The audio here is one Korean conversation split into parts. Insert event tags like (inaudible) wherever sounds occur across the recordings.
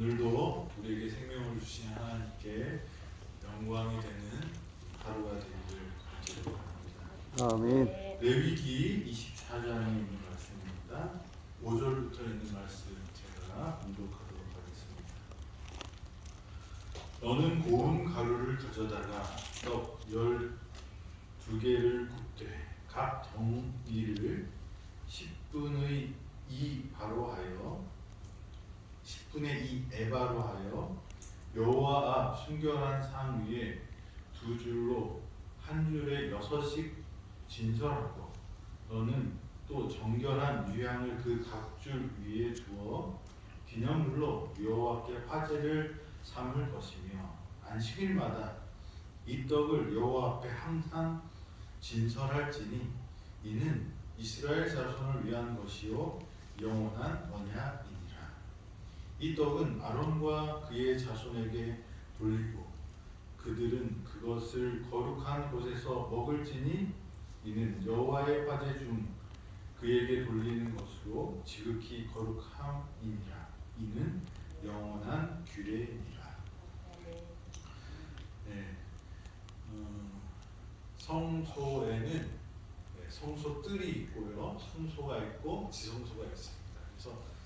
오늘도 우리에게 생명을 주신 하나님께 영광이 되는 하루가 되기를 간절히 바랍니다. 아멘. 레위기 24장에 있는 말씀입니다. 5절부터 있는 말씀 제가 공독하도록 하겠습니다. 너는 고운 가루를 가져다가 떡 열두 개를 굽되 각 덩이를 10분의 2 바로 하여 10 분의 2 에바로 하여 여호와 앞 순결한 상 위에 두 줄로 한 줄에 여섯씩 진설하고 너는 또 정결한 유향을 그 각 줄 위에 두어 기념물로 여호와께 화제를 삼을 것이며 안식일마다 이 떡을 여호와 앞에 항상 진설할지니 이는 이스라엘 자손을 위한 것이요 영원한 언약이니라. 이 떡은 아론과 그의 자손에게 돌리고 그들은 그것을 거룩한 곳에서 먹을지니 이는 여호와의 화제 중 그에게 돌리는 것으로 지극히 거룩함이니라. 이는 영원한 규례니라. 네. 음, 성소에는 네, 성소 뜰이 있고요, 성소가 있고 지성소가 있습니다. 그래서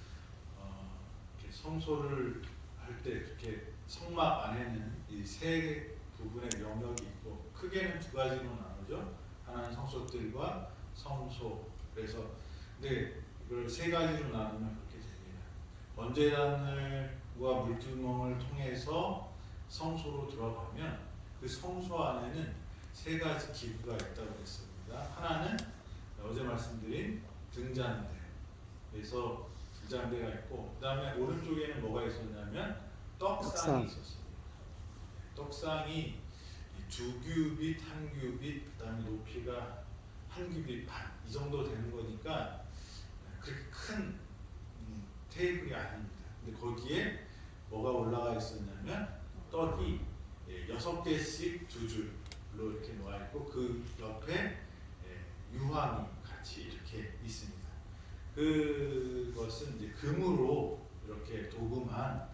성소를 할 때 이렇게 성막 안에는 이 세 부분의 영역이 있고 크게는 두 가지로 나누죠. 하나는 성소뜰과 성소. 그래서 근데 이걸 세 가지로 나누면 그렇게 됩니다. 번제단을과 물두멍을 통해서 성소로 들어가면 그 성소 안에는 세 가지 기구가 있다고 했습니다. 하나는 어제 말씀드린 등잔대. 그래서 등잔대가 있고 그다음에 오른쪽에는 뭐가 있었냐면 떡상이 떡상. 있었습니다. 떡상이 이두 규빗, 한 규빗, 그다음에 높이가 한 규빗 반 이 정도 되는 거니까 그렇게 큰 음, 테이블이 아닙니다. 근데 거기에 뭐가 올라가 있었냐면 떡이 예, 여섯 개씩 두 줄로 이렇게 놓아 있고 그 옆에 예, 유황이 같이 이렇게 있습니다. 그것은 이제 금으로 이렇게 도금한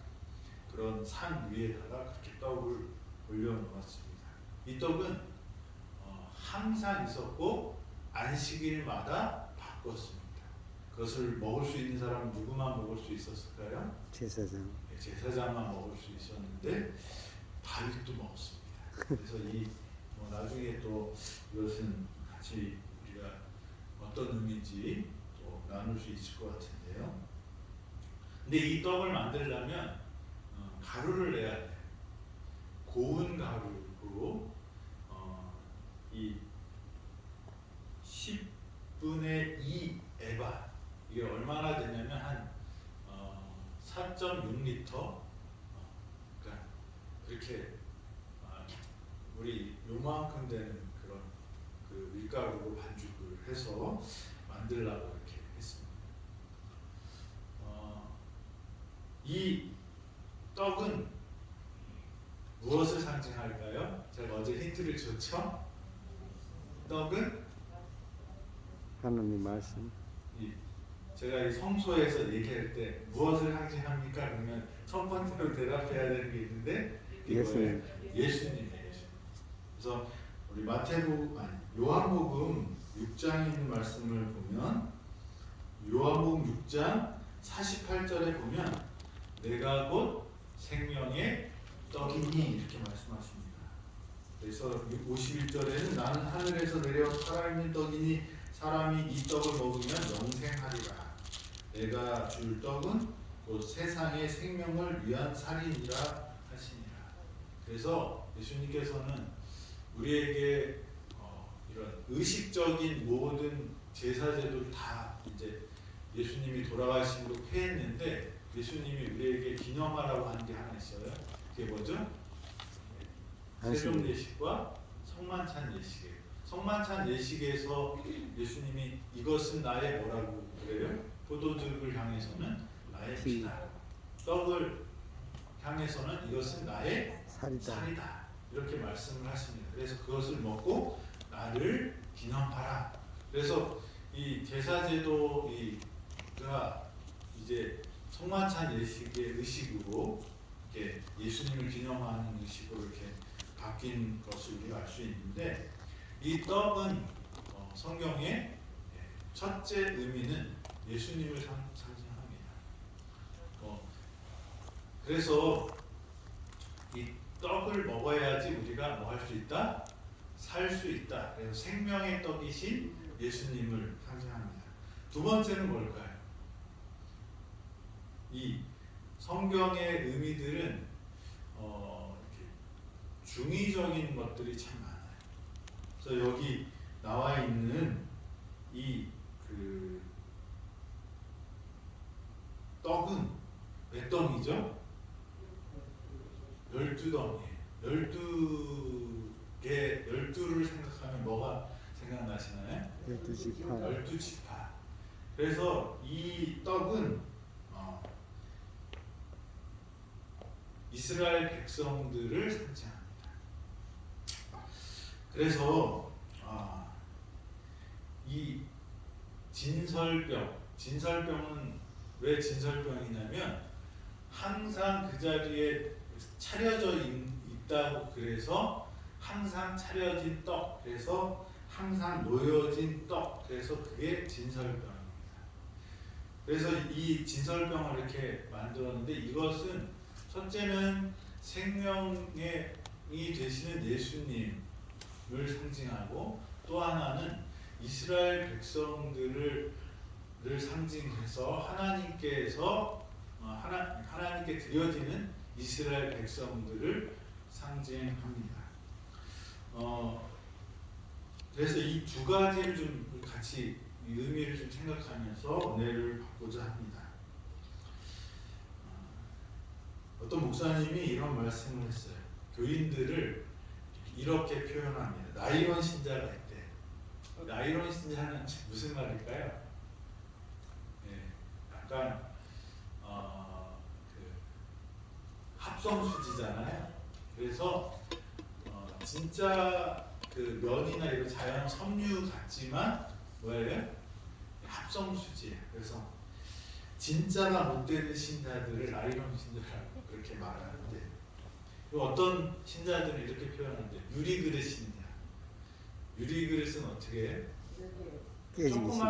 그런 산 위에다가 그렇게 떡을 올려놓았습니다. 이 떡은 어, 항상 있었고 안식일마다 바꿨습니다. 그것을 먹을 수 있는 사람은 누구만 먹을 수 있었을까요? 제사장. 예, 제사장만 먹을 수 있었는데 다윗도 먹었습니다. 그래서 이 뭐 나중에 또 이것은 같이 우리가 어떤 의미인지 또 나눌 수 있을 것 같은데요. 근데 이 떡을 만들려면 어, 가루를 내야 돼. 고운 가루로 어, 이 10분의 2 에바 이게 얼마나 되냐면 한 어, 4.6리터 어, 그러니까 이렇게 아, 우리 요만큼 되는 그런 그 밀가루로 반죽을 해서 만들라고 이렇게 했습니다. 어, 이 떡은 무엇을 상징할까요? 제가 어제 줬죠. 떡은 하나님 말씀. 이 제가 이 성소에서 얘기할 때 무엇을 상징합니까? 그러면 첫 번째로 대답해야 되는 게 있는데 이게 예수님. 뭐예요? 예수님이에요. 예수님. 그래서 우리 마태복음 아니 요한복음 6장에 있는 말씀을 보면 요한복음 6장 48절에 보면 내가 곧 생명의 떡이니 이렇게 말씀하십니다. 그래서 51절에는 나는 하늘에서 내려 살아있는 떡이니 사람이 이 떡을 먹으면 영생하리라. 내가 줄 떡은 곧 세상의 생명을 위한 살이니라 하시니라. 그래서 예수님께서는 우리에게 어, 이런 의식적인 모든 제사제도 다 이제 예수님이 돌아가심으로 폐했는데 예수님이 우리에게 기념하라고 하는 게 하나 있어요. 그게 뭐죠? 세종. 예식과 성만찬 예식이에요. 성만찬 예식에서 예수님이 이것은 나의 뭐라고 그래요? 포도즙을 향해서는 나의 피. 피다. 떡을 향해서는 이것은 나의 살이다. 살이다. 이렇게 말씀을 하십니다. 그래서 그것을 먹고 나를 기념하라. 그래서 이 제사제도가 이제 성만찬 예식의 의식으로 이렇게 예수님을 기념하는 의식으로 이렇게 바뀐 것을 우리가 알 수 있는데 이 떡은 어, 성경의 첫째 의미는 예수님을 상, 상징합니다. 어, 그래서 이 떡을 먹어야지 우리가 뭐 할 수 있다? 살 수 있다. 그래서 생명의 떡이신 예수님을 상징합니다. 두 번째는 뭘까요? 이 성경의 의미들은 중의적인 것들이 참 많아요. 그래서 여기 나와 있는 이그 떡은 몇 덩이죠? 열두 덩이. 열두 개, 열두를 생각하면 뭐가 생각나시나요? 열두 지파 열두 지파. 그래서 이 떡은 어, 이스라엘 백성들을 상징합니다. 그래서 아, 이 진설병, 진설병은 왜 진설병이냐면 항상 그 자리에 차려져 있, 있다고 그래서 항상 차려진 떡, 그래서 항상 놓여진 떡, 그래서 그게 진설병입니다. 그래서 이 진설병을 이렇게 만들었는데 이것은 첫째는 생명이 되시는 예수님 을 상징하고 또 하나는 이스라엘 백성들을 를 상징해서 하나님께서 어, 하나 하나님께 드려지는 이스라엘 백성들을 상징합니다. 어, 그래서 이 두 가지를 좀 같이 이 의미를 좀 생각하면서 은혜를 받고자 합니다. 어, 어떤 목사님이 이런 말씀을 했어요. 교인들을 이렇게 표현합니다. 나이론 신자가 있대. 나이론 신자는 무슨 말일까요? 예, 약간 어, 그 합성수지잖아요. 그래서 어, 진짜 그 면이나 이런 자연 섬유 같지만 뭐예요? 합성수지예요. 그래서 진짜가 못 되는 신자들을 아이론 신자라고 그렇게 말하는데 또 어떤 신자들은 이렇게 표현하는데 유리 그릇 신자. 유리 그릇은 어떻게 해?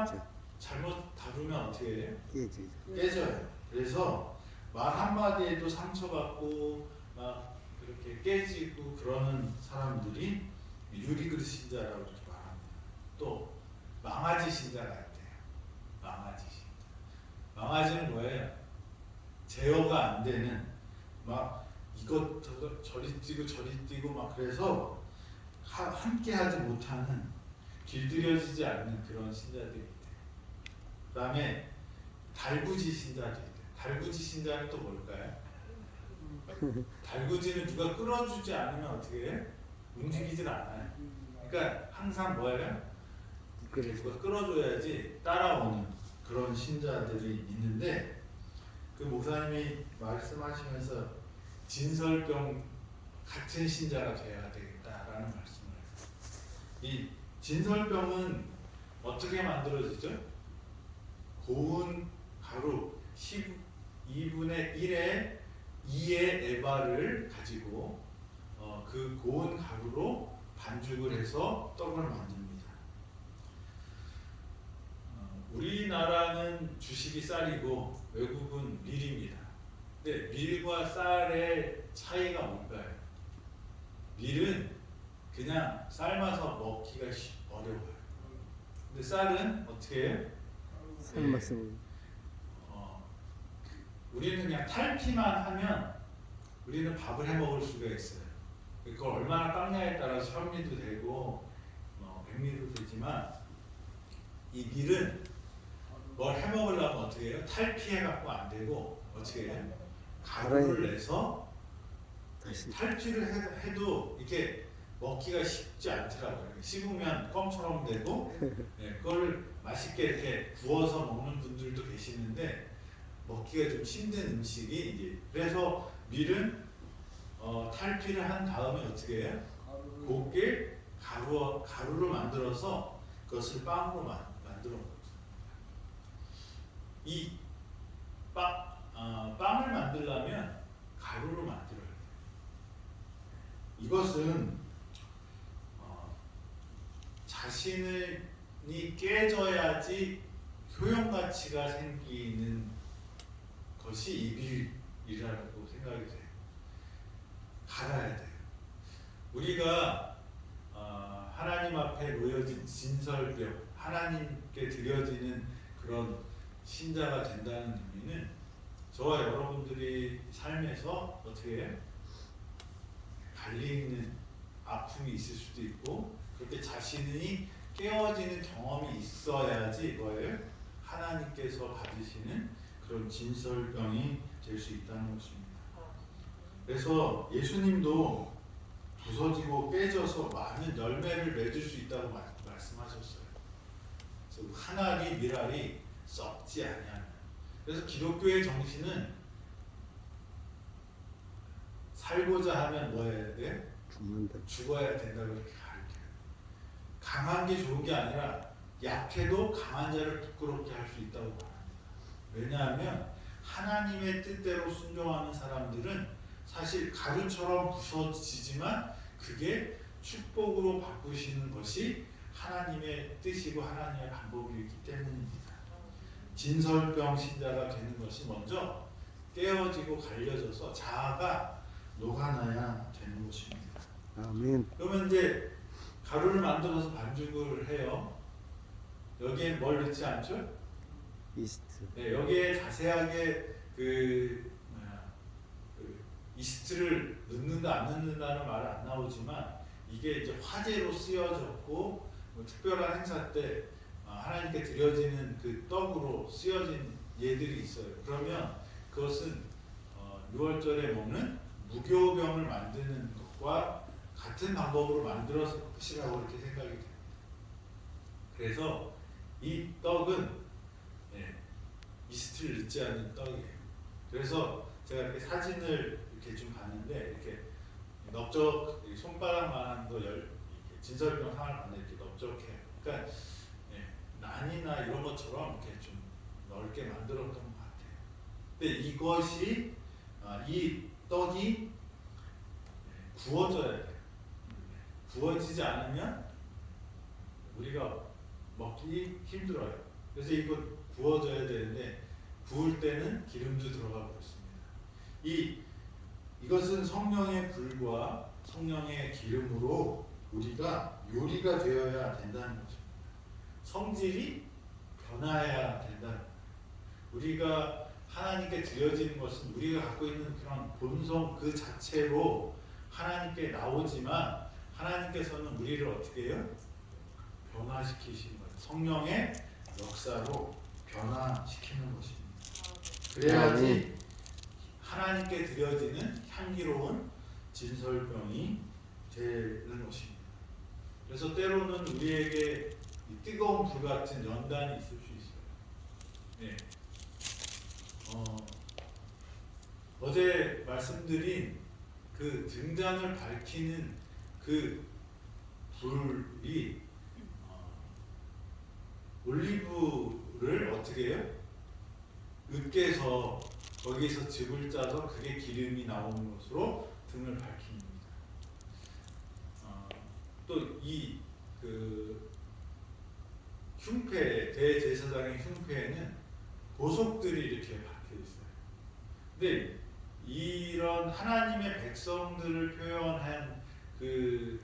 쉽죠 잘못 다루면 어떻게 해요? 깨지죠 깨져요. 그래서 말 한마디에도 상처받고 막 그렇게 깨지고 그러는 사람들이 유리 그릇 신자라고 이렇게 말합니다. 또 망아지 신자가 있대요. 망아지 신자. 망아지는 뭐예요? 제어가 안 되는 막 이것 저것 저리 뛰고 저리 뛰고 막 그래서 하, 함께 하지 못하는 길들여지지 않는 그런 신자들이 있대요. 그다음에 달구지 있대요. 달구지 신자는 또 뭘까요? 달구지는 누가 끌어주지 않으면 어떻게 해? 움직이질 않아요. 그러니까 항상 뭐예요? 누가 끌어줘야지 따라오는 그런 신자들이 있는데 그 목사님이 말씀하시면서 진설병 같은 신자가 돼야 되겠다라는 말씀을. 이 진설병은 어떻게 만들어지죠? 고운 가루 12분의 1의 2의 에바를 가지고 어, 그 고운 가루로 반죽을 해서 떡을 만듭니다. 어, 우리나라는 주식이 쌀이고 외국은 밀입니다. 근데 밀과 쌀의 차이가 뭘까요? 밀은 그냥 삶아서 먹기가 쉽- 어려워요. 근데 쌀은 어떻게 해요? 삶았어 어, 우리는 그냥 탈피만 하면 우리는 밥을 해 먹을 수가 있어요. 그걸 얼마나 깎냐에 따라서 현미도 되고 어, 백미도 되지만 이 밀은 뭘 해 먹으려면 어떻게 해요? 탈피해 갖고 안 되고 어떻게 해요? 가루를 내서 다시 탈피를 해, 해도 이게 먹기가 쉽지 않더라고요. 씹으면 껌처럼 되고, 예, 그걸 맛있게 이렇게 구워서 먹는 분들도 계시는데 먹기가 좀 힘든 음식이 이제 그래서 밀은 어, 탈피를 한 다음에 어떻게 해요? 곱게 가루 가루를 만들어서 그것을 빵으로 만, 만들어 먹습니다. 이 빵, 아, 만들려면 가루로 만들어야 돼요. 이것은 어, 자신이 깨져야지 효용 가치가 생기는 것이 이빌이라고 생각이 돼요. 갈아야 돼요. 우리가 어, 하나님 앞에 놓여진 진설병, 하나님께 드려지는 그런 신자가 된다는 의미는 저와 여러분들이 삶에서 어떻게? 갈리는 아픔이 있을 수도 있고 그렇게 자신이 깨어지는 경험이 있어야지 뭐예요? 하나님께서 받으시는 그런 진설병이 될 수 있다는 것입니다. 그래서 예수님도 부서지고 깨져서 많은 열매를 맺을 수 있다고 말, 말씀하셨어요. 한 알이 밀알이 썩지 아니하는. 그래서 기독교의 정신은 살고자 하면 뭐 해야 돼? 죽는다. 죽어야 된다고 이렇게 가르쳐요. 강한 게 좋은 게 아니라 약해도 강한 자를 부끄럽게 할 수 있다고 말합니다. 왜냐하면 하나님의 뜻대로 순종하는 사람들은 사실 가루처럼 부서지지만 그게 축복으로 바꾸시는 것이 하나님의 뜻이고 하나님의 방법이기 때문입니다. 진설병 신자가 되는 것이 먼저 깨어지고 갈려져서 자아가 녹아나야 되는 것입니다. 아멘. 그러면 이제 가루를 만들어서 반죽을 해요. 여기에 뭘 넣지 않죠? 이스트. 네, 여기에 자세하게 그, 뭐야, 그 이스트를 넣는다 안 넣는다는 말은 안 나오지만 이게 이제 화재로 쓰여졌고 뭐 특별한 행사 때 어, 하나님께 드려지는 그 떡으로 쓰여진 예들이 있어요. 그러면 그것은 어, 6월절에 먹는 무교병을 만드는 것과 같은 방법으로 만들었을 것이라고 이렇게 생각이 됩니다. 그래서 이 떡은 예, 이스트를 넣지 않는 떡이에요. 그래서 제가 이렇게 사진을 이렇게 좀 봤는데 이렇게 넓적 이 손바닥만한 거 열, 진설병 상을 봤는데 이렇게 넓적해요. 그러니까 예, 난이나 이런 것처럼 이렇게 좀 넓게 만들었던 것 같아요. 근데 이것이 아, 이 떡이 예, 구워져야 돼요. 구워지지 않으면 우리가 먹기 힘들어요. 그래서 이거 구워져야 되는데 구울 때는 기름도 들어가 버렸습니다. 이 이것은 성령의 불과 성령의 기름으로 우리가 요리가 되어야 된다는 것입니다. 성질이 변화해야 거예요. 우리가 하나님께 드려지는 것은 우리가 갖고 있는 그런 본성 그 자체로 하나님께 나오지만 하나님께서는 우리를 어떻게 해요? 변화시키시는 거예요. 성령의 역사로 변화시키는 것입니다. 그래야지 하나님께 드려지는 향기로운 진설병이 되는 것입니다. 그래서 때로는 우리에게 이 뜨거운 불 같은 연단이 있을 수 있어요. 네. 어, 어제 말씀드린 그 등잔을 밝히는 그 불이 어, 올리브를 어떻게 해요? 으깨서 거기서 즙을 짜서 그게 기름이 나오는 것으로 등을 밝힙니다. 어, 또이 그 흉패 대제사장의 흉패에는 보석들이 이렇게 박혀 있어요. 근데 이런 하나님의 백성들을 표현한 그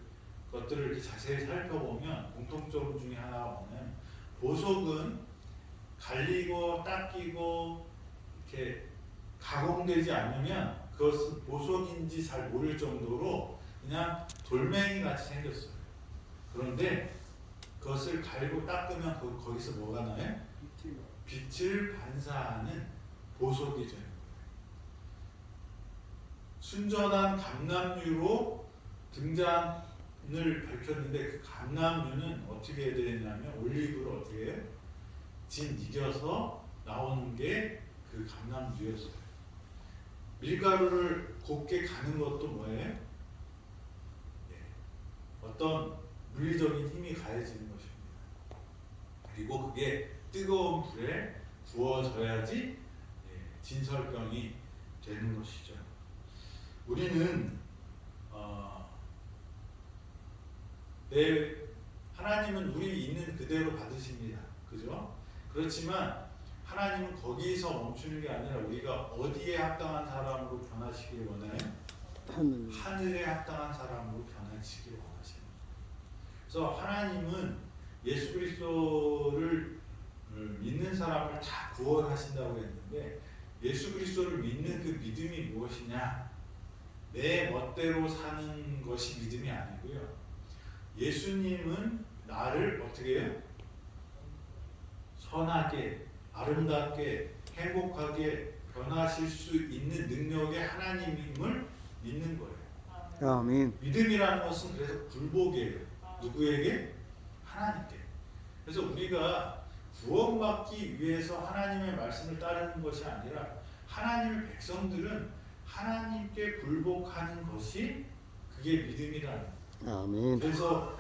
것들을 자세히 살펴보면 공통점 중에 뭐냐면 보석은 갈리고 닦이고 이렇게 가공되지 않으면 그것은 보석인지 잘 모를 정도로 그냥 돌멩이 같이 생겼어요. 그런데 그것을 갈고 닦으면 거, 거기서 뭐가 나요? 빛을 반사하는 보석이 되는 거예요. 순전한 감남유로 등잔을 밝혔는데 그 감남유는 어떻게 해야 되냐면 올리브를 어떻게 해요? 진 이겨서 나오는 게 그 감남유였어요. 밀가루를 곱게 가는 것도 뭐예요? 예, 어떤 물리적인 힘이 가해지는 것입니다. 그리고 그게 뜨거운 불에 구워져야지 예, 진설병이 되는 것이죠. 우리는 어, 내 하나님은 우리 있는 그대로 받으십니다. 그죠? 그렇지만 하나님은 거기서 멈추는 게 아니라 우리가 어디에 합당한 사람으로 변화시키길 원해요? 하늘 하늘에 합당한 사람으로 원하시는 거예요. 그래서 하나님은 예수 그리스도를 음, 믿는 사람을 다 구원하신다고 했는데 예수 그리스도를 믿는 그 믿음이 무엇이냐? 내 멋대로 사는 것이 믿음이 아니고요. 예수님은 나를 어떻게 해요? 선하게, 아름답게, 행복하게 변하실 수 있는 능력의 하나님임을 믿는 거예요. 아멘 믿음이라는 것은 그래서 굴복이에요. 누구에게? 하나님께. 그래서 우리가 구원받기 위해서 하나님의 말씀을 따르는 것이 아니라 하나님의 백성들은 하나님께 굴복하는 것이 그게 믿음이라는. 아멘 그래서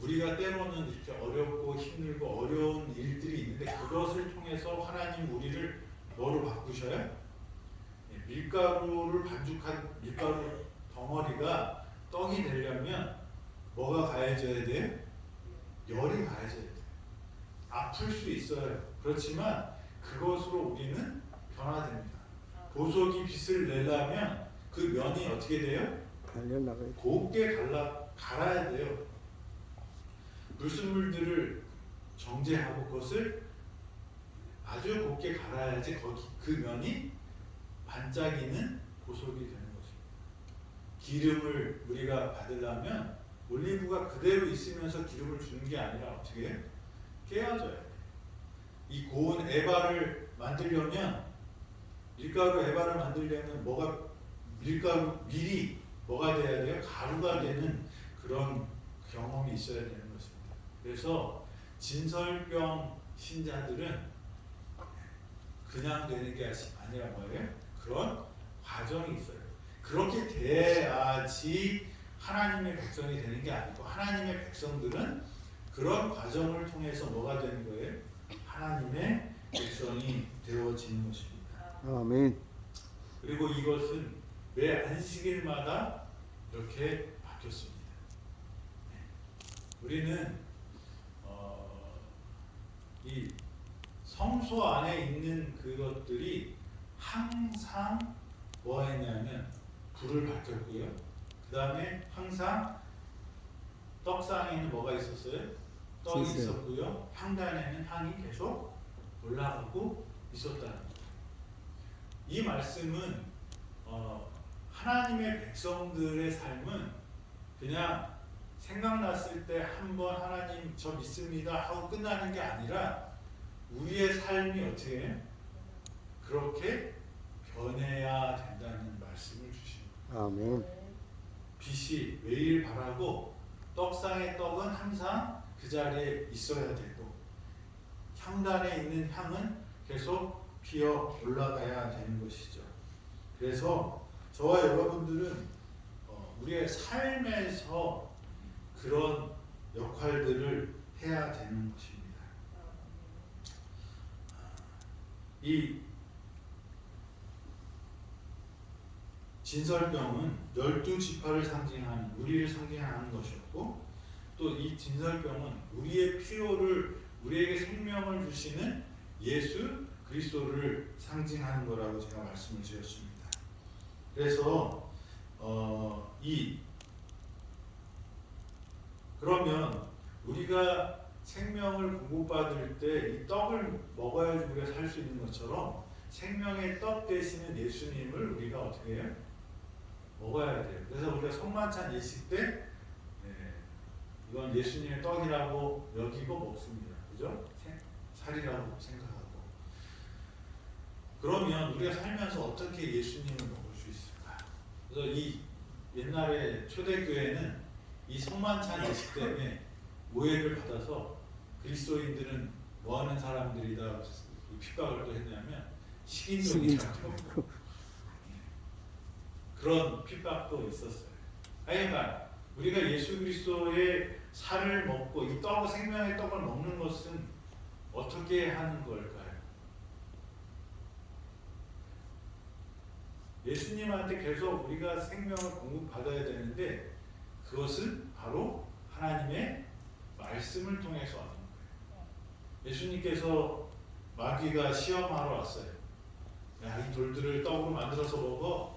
우리가 때로는 이렇게 어렵고 힘들고 어려운 일들이 있는데 그것을 통해서 하나님 우리를 뭐로 바꾸셔요? 예, 밀가루를 반죽한 밀가루 덩어리가 떡이 되려면 뭐가 가해져야 돼요? 열이 가해져야 돼요. 아플 수 있어요. 그렇지만 그것으로 우리는 변화됩니다. 보석이 빛을 내려면 그 면이 어떻게 돼요? 달려나가야 돼 곱게 갈라 갈아야 돼요. 불순물들을 정제하고 그것을 아주 곱게 갈아야지 거기 그 면이 반짝이는 보석이 되는 것입니다. 기름을 우리가 받으려면 올리브가 그대로 있으면서 기름을 주는 게 아니라 어떻게 해요? 깨어져야 돼요. 이 고운 에바를 만들려면 밀가루 에바를 만들려면 뭐가 밀가루 밀이 뭐가 돼야 돼요? 가루가 되는 그런 경험이 있어야 되는 것입니다. 그래서 진설병 신자들은 그냥 되는 게 아니라 뭐예요? 그런 과정이 있어요. 그렇게 돼야지 하나님의 백성이 되는 게 아니고 하나님의 백성들은 그런 과정을 통해서 뭐가 되는 거예요? 하나님의 백성이 되어지는 것입니다. 아멘 그리고 이것은 매 안식일마다 이렇게 바뀌었습니다. 네. 우리는 어, 이 성소 안에 있는 그것들이 항상 뭐 했냐면 불을 밝혔고요. 그 다음에 항상 떡상에는 뭐가 있었어요? 떡이 있어요. 있었고요. 향단에는 향이 계속 올라가고 있었다는 거예요. 이 말씀은 어, 하나님의 백성들의 삶은 그냥 생각났을 때 한 번 하나님 저 믿습니다 하고 끝나는 게 아니라 우리의 삶이 어떻게 해요? 그렇게 변해야 된다는 말씀을 주십니다. 아멘 빛이 매일 바라고 떡상의 떡은 항상 그 자리에 있어야 되고 향단에 있는 향은 계속 피어 올라가야 되는 것이죠. 그래서 저와 여러분들은 어, 우리의 삶에서 그런 역할들을 해야 되는 것입니다. 이 진설병은 열두 지파를 상징하는 우리를 상징하는 것이었고 또 이 진설병은 우리의 필요를 우리에게 생명을 주시는 예수 그리스도를 상징하는 거라고 제가 말씀을 드렸습니다. 그래서 어, 이 그러면 우리가 생명을 공급받을 때 이 떡을 먹어야지 우리가 살 수 있는 것처럼 생명의 떡 되시는 예수님을 우리가 어떻게 해요? 먹어야 돼요. 그래서 우리가 성만찬 예식 때 네, 이건 예수님의 떡이라고 여기고 먹습니다. 그죠? 생- 살이라고 생각하고. 그러면 우리가 살면서 어떻게 예수님을 먹을 수 있을까? 그래서 이 옛날에 초대교회는 이 성만찬 예식 때문에 오해를 받아서 그리스도인들은 뭐 하는 사람들이다 핍박을 또 했냐면 식인종이라고 그런 핍박도 있었어요. 하여간 우리가 예수 그리스도의 살을 먹고 이 떡, 생명의 떡을 먹는 것은 어떻게 하는 걸까요? 예수님한테 계속 우리가 생명을 공급받아야 되는데 그것은 바로 하나님의 말씀을 통해서 하는 거예요. 예수님께서 마귀가 시험하러 왔어요. 야, 이 돌들을 떡으로 만들어서 먹어. 어?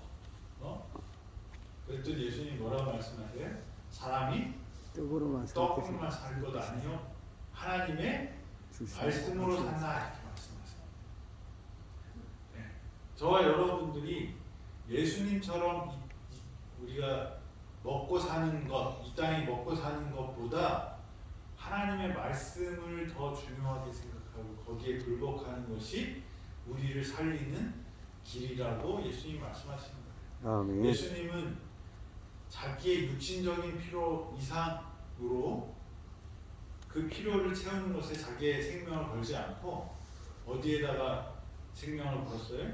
그랬더니 예수님 뭐라고 말씀하세요? 사람이 떡으로만 떡으로만. 살 것 아니요 하나님의 말씀으로 산다 이렇게 말씀하세요. 네. 저와 여러분들이 예수님처럼 우리가 먹고 사는 것, 이 땅에 먹고 사는 것보다 하나님의 말씀을 더 중요하게 생각하고 거기에 굴복하는 것이 우리를 살리는 길이라고 예수님 말씀하시는 거예요. 아멘. 예수님은 자기의 육신적인 필요 이상으로 그 필요를 채우는 것에 자기의 생명을 걸지 않고 어디에다가 생명을 걸었어요?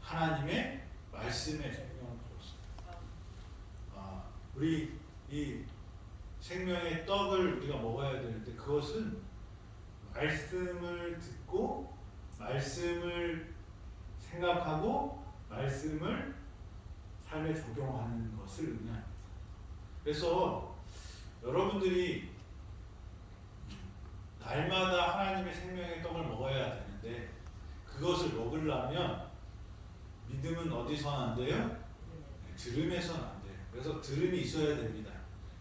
하나님의 말씀에 생명을 걸었어요. 아, 우리 이 생명의 떡을 우리가 먹어야 되는데 그것은 말씀을 듣고 말씀을 생각하고 말씀을 삶에 적용하는 것을 의미합니다. 그래서 여러분들이 날마다 하나님의 생명의 떡을 먹어야 되는데 그것을 먹으려면 믿음은 어디서 안 돼요? 네, 들음에서는 안 돼요. 그래서 들음이 있어야 됩니다.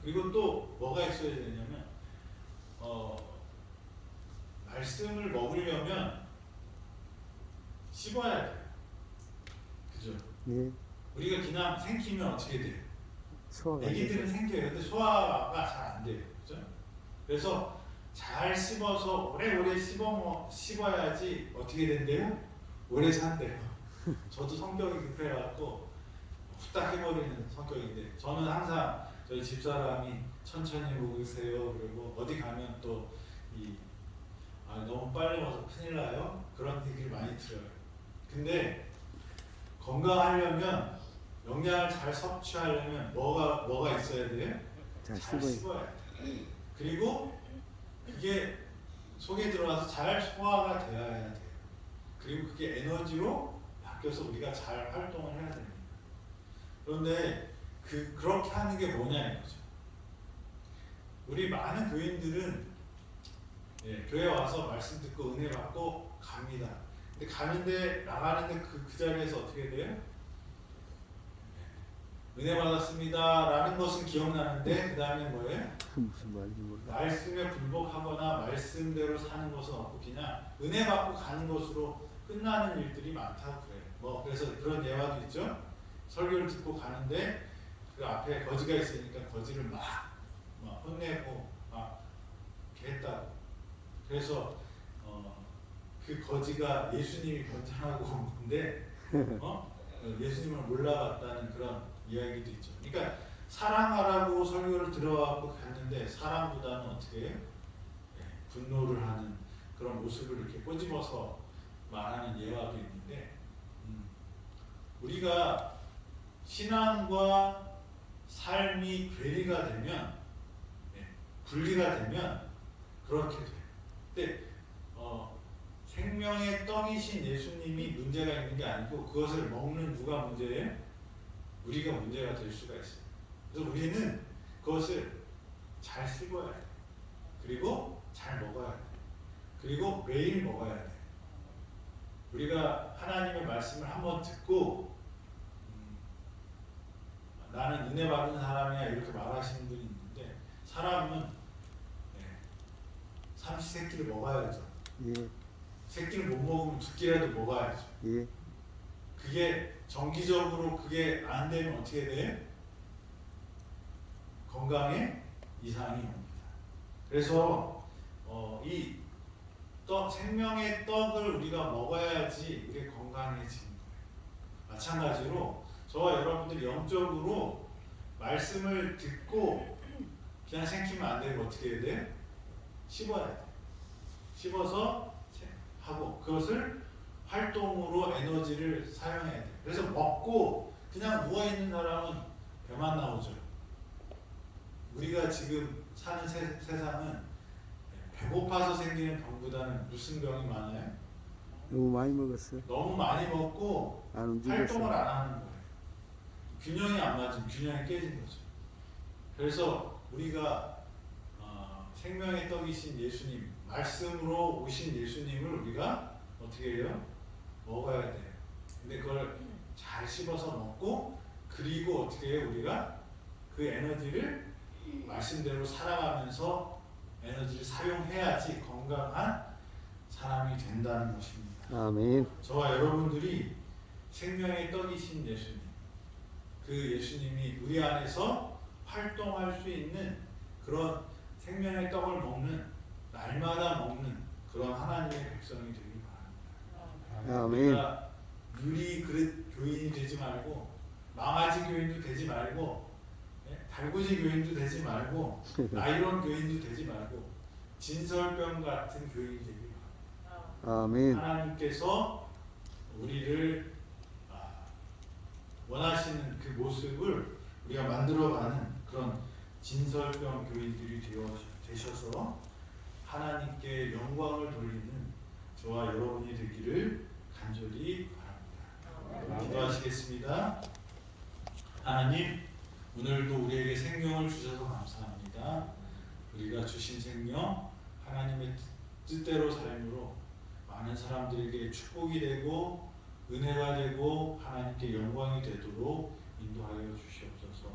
그리고 또 뭐가 있어야 되냐면 어, 말씀을 먹으려면 씹어야 돼요. 그죠? 예. 우리가 그냥 생기면 어떻게 돼요? 소화가 애기들은. 생겨요. 근데 소화가 잘 안 돼요. 그죠? 그래서 잘 씹어서 오래오래 씹어 먹, 씹어야지 어떻게 된대요? 오래 산대요. (laughs) 저도 성격이 급해갖고 후딱 해버리는 성격인데 저는 항상 저희 집사람이 천천히 먹으세요. 그리고 어디 가면 또이 아, 너무 빨리 먹어서 큰일 나요. 그런 얘기를 많이 들어요. 근데 건강하려면 영양을 잘 섭취하려면 뭐가 뭐가 있어야 돼요? 잘 잘. 씹어야 돼. 그리고 그게 속에 들어가서 잘 소화가 되어야 돼요. 그리고 그게 에너지로 바뀌어서 우리가 잘 활동을 해야 됩니다. 그런데 그 그렇게 하는 게 뭐냐 이거죠. 우리 많은 교인들은 예, 교회 와서 말씀 듣고 은혜 받고 갑니다. 근데 가는데 나가는데 그, 그 자리에서 어떻게 돼요? 은혜 받았습니다라는 것은 기억나는데 그 다음에 뭐예요? 무슨 말인지 몰라. 말씀에 굴복하거나 말씀대로 사는 것은 없고 그냥 은혜 받고 가는 것으로 끝나는 일들이 많다고 그래요. 뭐 그래서 그런 예화도 있죠. 설교를 듣고 가는데 그 앞에 거지가 있으니까 거지를 막, 막 혼내고 막 했다고. 그래서 어, 그 거지가 예수님이 변장하고 온 건데 어? 예수님을 몰라봤다는 그런 이야기도 있죠. 그러니까 사랑하라고 설교를 들어와고 갔는데 사랑보다는 어떻게 해요? 예, 분노를 하는 그런 모습을 이렇게 꼬집어서 말하는 예화도 있는데 음, 우리가 신앙과 삶이 괴리가 되면 예, 분리가 되면 그렇게 돼요. 근데 어, 생명의 떡이신 예수님이 문제가 있는 게 아니고 그것을 먹는 누가 문제예요? 우리가 문제가 될 수가 있어요. 그래서 우리는 그것을 잘 씹어야 돼. 그리고 잘 먹어야 돼. 그리고 매일 먹어야 돼. 우리가 하나님의 말씀을 한번 듣고 음, 나는 은혜 받은 사람이야 이렇게 말하시는 분이 있는데 사람은 네, 삼시 세끼를 먹어야죠. 예. 새끼를 못 먹으면 두 끼라도 먹어야죠. 예. 그게 정기적으로 그게 안 되면 어떻게 돼? 건강에 이상이 옵니다. 그래서 어, 이 떡, 생명의 떡을 우리가 먹어야지 우리 건강해지는 거예요. 마찬가지로 저와 여러분들이 영적으로 말씀을 듣고 그냥 생기면 안 되고 어떻게 해야 돼? 씹어야 돼. 씹어서 하고 그것을 활동으로 에너지를 사용해야 돼. 그래서 먹고 그냥 누워 있는 사람은 배만 나오죠. 우리가 지금 사는 세, 세상은 배고파서 생기는 병보다는 무슨 병이 많아요? 너무 많이 먹었어. 너무 많이 먹고 안. 활동을 안 하는 거예요. 균형이 안 맞으면 균형이 깨진 거죠. 그래서 우리가 어, 생명의 떡이신 예수님 말씀으로 오신 예수님을 우리가 어떻게 해요? 먹어야 돼요. 근데 그걸 잘 씹어서 먹고 그리고 어떻게 해요? 우리가 그 에너지를 말씀대로 살아가면서 에너지를 사용해야지 건강한 사람이 된다는 것입니다. 아멘. 저와 여러분들이 생명의 떡이신 예수님, 그 예수님이 우리 안에서 활동할 수 있는 그런 생명의 떡을 먹는 날마다 먹는 그런 하나님의 백성이 되길 바랍니다. 아멘. 우리가 유리 그릇 교인이 되지 말고 망아지 교인도 되지 말고 예? 달구지 교인도 되지 말고 (laughs) 나이론 교인도 되지 말고 진설병 같은 교인이 되길 바랍니다. 아멘. 하나님께서 우리를 아, 원하시는 그 모습을 우리가 만들어가는 그런 진설병 교인들이 되어 되셔서 하나님께 영광을 돌리는 저와 여러분이 되기를 간절히 바랍니다. 기도하시겠습니다. 하나님, 오늘도 우리에게 생명을 주셔서 감사합니다. 우리가 주신 생명, 하나님의 뜻대로 삶으로 많은 사람들에게 축복이 되고 은혜가 되고 하나님께 영광이 되도록 인도하여 주시옵소서.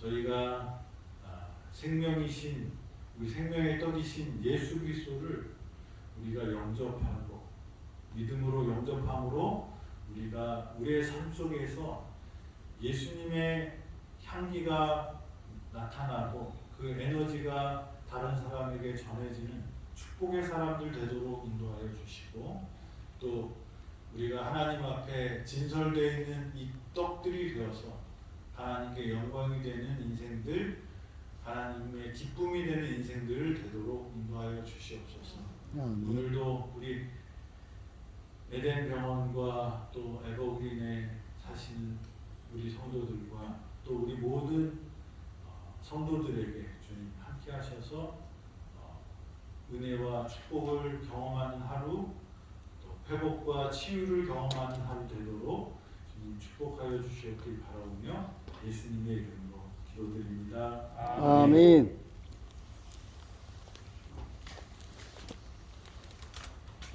저희가 아, 생명이신 우리 생명의 떡이신 예수 그리스도를 우리가 영접하고 믿음으로 영접함으로 우리가 우리의 삶 속에서 예수님의 향기가 나타나고 그 에너지가 다른 사람에게 전해지는 축복의 사람들 되도록 인도하여 주시고 또 우리가 하나님 앞에 진설되어 있는 이 떡들이 되어서 하나님께 영광이 되는 인생들 하나님의 기쁨이 되는 인생들을 되도록 인도하여 주시옵소서. 오늘도 우리 에덴 병원과 또 에버그린에 사시는 우리 성도들과 또 우리 모든 어, 성도들에게 주님 함께 하셔서 어, 은혜와 축복을 경험하는 하루 또 회복과 치유를 경험하는 하루 되도록 주님 축복하여 주시옵길 바라오며 예수님의 이름으로 기도드립니다. 아멘.